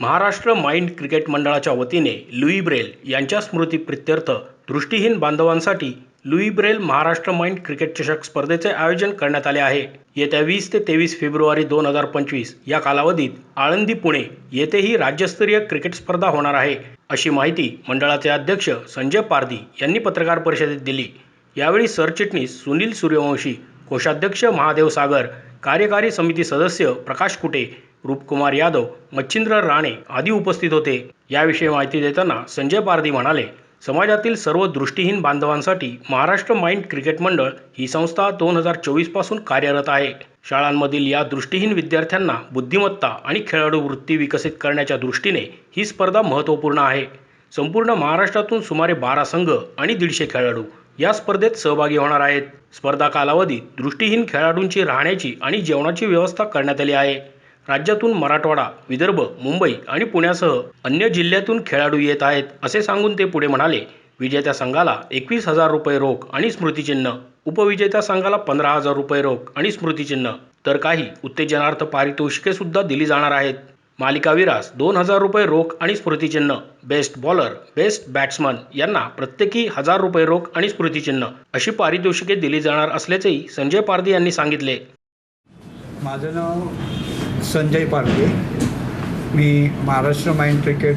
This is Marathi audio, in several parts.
महाराष्ट्र माइंड क्रिकेट मंडळाच्या वतीने लुई ब्रेल यांच्या स्मृतीप्रित्यर्थ दृष्टीहीन बांधवांसाठी Louis Braille Maharashtra mind cricket चषक स्पर्धेचे आयोजन करण्यात आले आहे. येत्या वीस ते तेवीस फेब्रुवारी दोन हजार पंचवीस या कालावधीत आळंदी पुणे येथेही राज्यस्तरीय क्रिकेट स्पर्धा होणार आहे. अशी माहिती मंडळाचे अध्यक्ष संजय पारदी यांनी पत्रकार परिषदेत दिली. यावेळी सरचिटणीस सुनील सूर्यवंशी कोषाध्यक्ष महादेव सागर कार्यकारी समिती सदस्य प्रकाश कुटे रूपकुमार यादव मच्छिंद्र राणे आदी उपस्थित होते. याविषयी माहिती देताना संजय पारदी म्हणाले समाजातील सर्व दृष्टीहीन बांधवांसाठी महाराष्ट्र माइंड क्रिकेट मंडळ ही संस्था दोन हजार चोवीसपासून कार्यरत आहे. शाळांमधील या दृष्टीहीन विद्यार्थ्यांना बुद्धिमत्ता आणि खेळाडू वृत्ती विकसित करण्याच्या दृष्टीने ही स्पर्धा महत्त्वपूर्ण आहे. संपूर्ण महाराष्ट्रातून सुमारे बारा संघ आणि दीडशे खेळाडू या स्पर्धेत सहभागी होणार आहेत. स्पर्धा कालावधीत दृष्टीहीन खेळाडूंची राहण्याची आणि जेवणाची व्यवस्था करण्यात आली आहे. राज्यातून मराठवाडा विदर्भ मुंबई आणि पुण्यासह अन्य जिल्ह्यातून खेळाडू येत आहेत असे सांगून ते पुढे म्हणाले. विजेत्या संघाला एकवीस हजार रुपये रोख आणि स्मृतिचिन्ह उपविजेत्या संघाला पंधरा हजार रुपये रोख आणि स्मृतिचिन्ह तर काही उत्तेजनार्थ पारितोषिके सुद्धा दिली जाणार आहेत. मालिकाविरास दोन हजार रुपये रोख आणि स्मृतिचिन्ह बेस्ट बॉलर बेस्ट बॅट्समन यांना प्रत्येकी हजार रुपये रोख आणि स्मृतिचिन्ह अशी पारितोषिके दिली जाणार असल्याचेही संजय पारदी यांनी सांगितले. माझं नाव संजय पारगे मी महाराष्ट्र माइंड क्रिकेट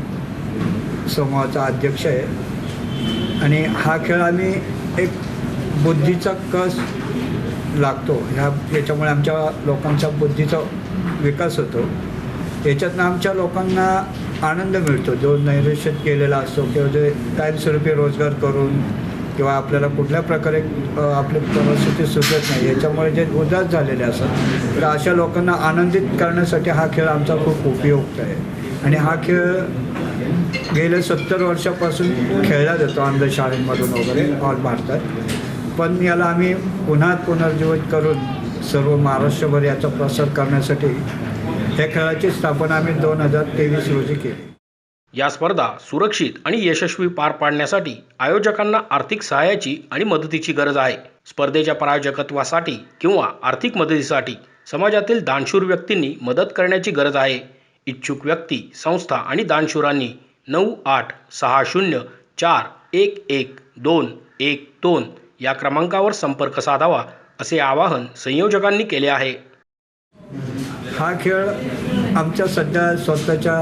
समूहाचा अध्यक्ष आहे. आणि हा खेळ आम्ही एक बुद्धीचा कस लागतो. ह्या याच्यामुळे आमच्या लोकांच्या बुद्धीचा विकास होतो. याच्यातनं आमच्या लोकांना आनंद मिळतो. जो नैराश्यात केलेला असतो किंवा जे कायमस्वरूपी रोजगार करून किंवा आपल्याला कुठल्या प्रकारे आपली परिस्थिती सुचत नाही याच्यामुळे जे उदास झालेले असतात तर अशा लोकांना आनंदित करण्यासाठी हा खेळ आमचा खूप उपयुक्त आहे. आणि हा खेळ गेल्या सत्तर वर्षापासून खेळला जातो अंध शाळेमधून वगैरे ऑल भारतात. पण याला आम्ही पुन्हा पुनर्जीवित करून सर्व महाराष्ट्रभर याचा प्रसार करण्यासाठी या खेळाची स्थापना आम्ही दोन हजार तेवीस रोजी केली. या स्पर्धा सुरक्षित आणि यशस्वी पार पाडण्यासाठी आयोजकांना आर्थिक सहाय्याची आणि मदतीची गरज आहे. स्पर्धेच्या प्रायोजकत्वासाठी किंवा आर्थिक मदतीसाठी समाजातील दानशूर व्यक्तींनी मदत करण्याची गरज आहे. इच्छुक व्यक्ती संस्था आणि दानशूरांनी नऊ आठ सहा शून्य चार एक एक दोन एक दोन या क्रमांकावर संपर्क साधावा असे आवाहन संयोजकांनी केले आहे. हा खेळ आमच्या सध्या स्वतःच्या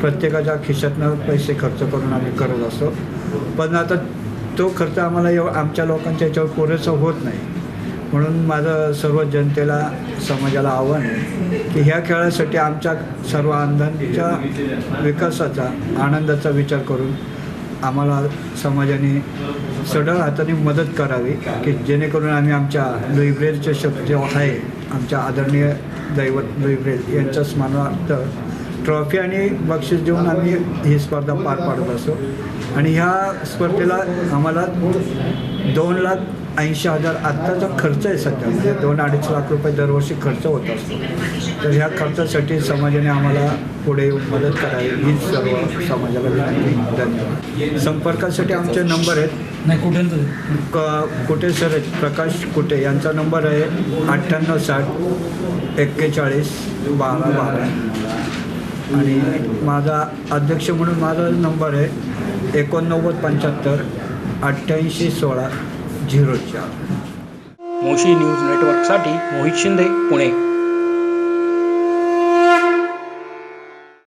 प्रत्येकाच्या खिशातनं पैसे खर्च करून आम्ही करत असतो. पण आता तो खर्च आम्हाला एव आमच्या लोकांच्या याच्यावर पुरेसा होत नाही. म्हणून माझं सर्व जनतेला समाजाला आव्हान आहे की ह्या खेळासाठी आमच्या सर्व अंधांच्या विकासाचा आनंदाचा विचार करून आम्हाला समाजाने सढळ हाताने मदत करावी की जेणेकरून आम्ही आमच्या लुईब्रेलचे शब्द जे आहे आमच्या आदरणीय दैवत लुईब्रेल यांच्या स्मरणार्थ ट्रॉफी आणि बक्षीस देऊन आम्ही ही स्पर्धा पार पाडत असतो आणि ह्या स्पर्धेला आम्हाला दोन लाख ऐंशी हजार आत्ताचा खर्च आहे सध्या. म्हणजे दोन अडीच लाख रुपये दरवर्षी खर्च होत असतो. तर ह्या खर्चासाठी समाजाने आम्हाला पुढे मदत करावी हीच सर्व समाजाला विनंती धन्यवाद. संपर्कासाठी आमचे नंबर आहेत. नाही कुठे क कुठे सर? प्रकाश कुटे यांचा नंबर आहे अठ्ठ्याण्णव साठ एक्केचाळीस बारा बारा. आणि माझा अध्यक्ष म्हणून माझा नंबर आहे एकोणनव्वद पंच्याहत्तर अठ्ठ्याऐंशी सोळा. झिरो चार मोशी न्यूज नेटवर्कसाठी मोहित शिंदे पुणे.